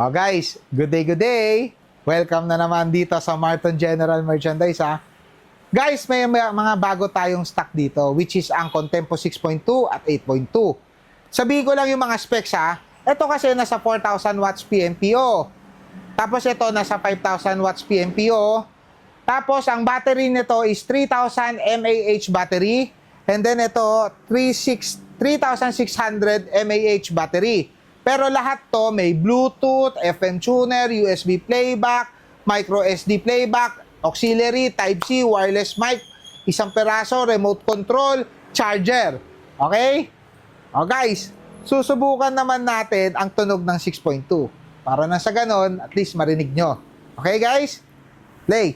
Oh guys, good day, good day. Welcome na naman dito sa Martin General Merchandise ha. Guys, may, mga bago tayong stock dito which is ang Contempo 6.2 at 8.2. Sabihin ko lang yung mga specs ha. Ito kasi nasa 4,000 watts PMPO. Tapos ito nasa 5,000 watts PMPO. Tapos ang battery nito is 3,000 mAh battery. And then ito 36 3,600 mAh battery. Pero lahat to may Bluetooth, FM tuner, USB playback, micro SD playback, auxiliary, Type-C, wireless mic, isang peraso, remote control, charger. Okay? O guys, susubukan naman natin ang tunog ng 6.2. Para na sa ganon, at least marinig nyo. Okay guys? Play.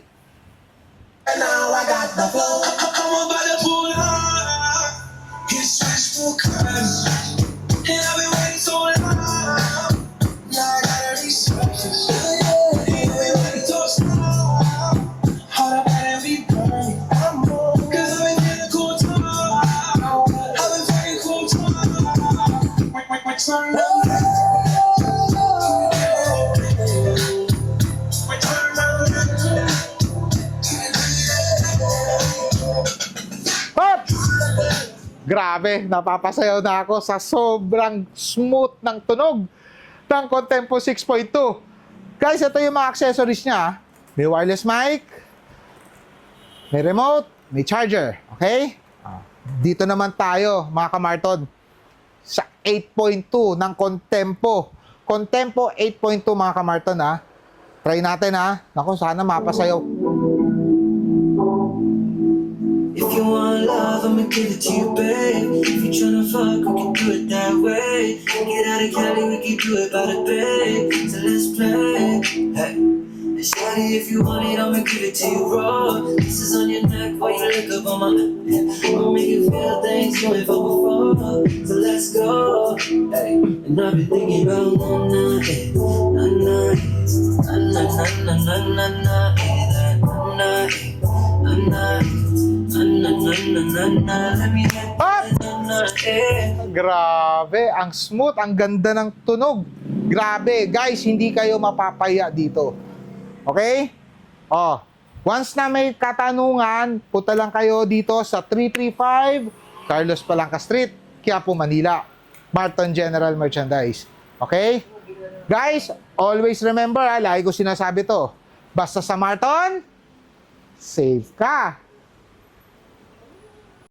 And now I got the flow. I'm about to pull up. Grabe, napapasayaw na ako sa sobrang smooth ng tunog ng Contempo 6.2. Guys, ito yung mga accessories niya. May wireless mic, may remote, may charger. Okay? Ah, Dito naman tayo, mga kamartod, sa 8.2 ng Contempo. Contempo 8.2 mga kamarton ha. Try natin ha. Naku, sana mapasayaw. If you want love, I'ma give it to you, babe. If you tryna fuck, we can do it that way. Get out of Cali, we can do it by the bay. So let's play. Hey. Shawty, if you want it, I'ma give it to you raw. This is on your neck while you look up on my I'ma make you feel things you ain't felt before. So let's go. Hey. And I've been thinking about na eh, na na na na na na na na na na. Grabe, ang smooth, ang ganda ng tunog. Grabe, guys, hindi kayo mapapaya dito. Okay? Oh, once na may katanungan, punta lang kayo dito sa 335 Carlos Palanca Street, Quiapo, Manila. Martin General Merchandise. Okay? Guys, always remember, ha, lagi ko sinasabi to, basta sa Martin, safe ka.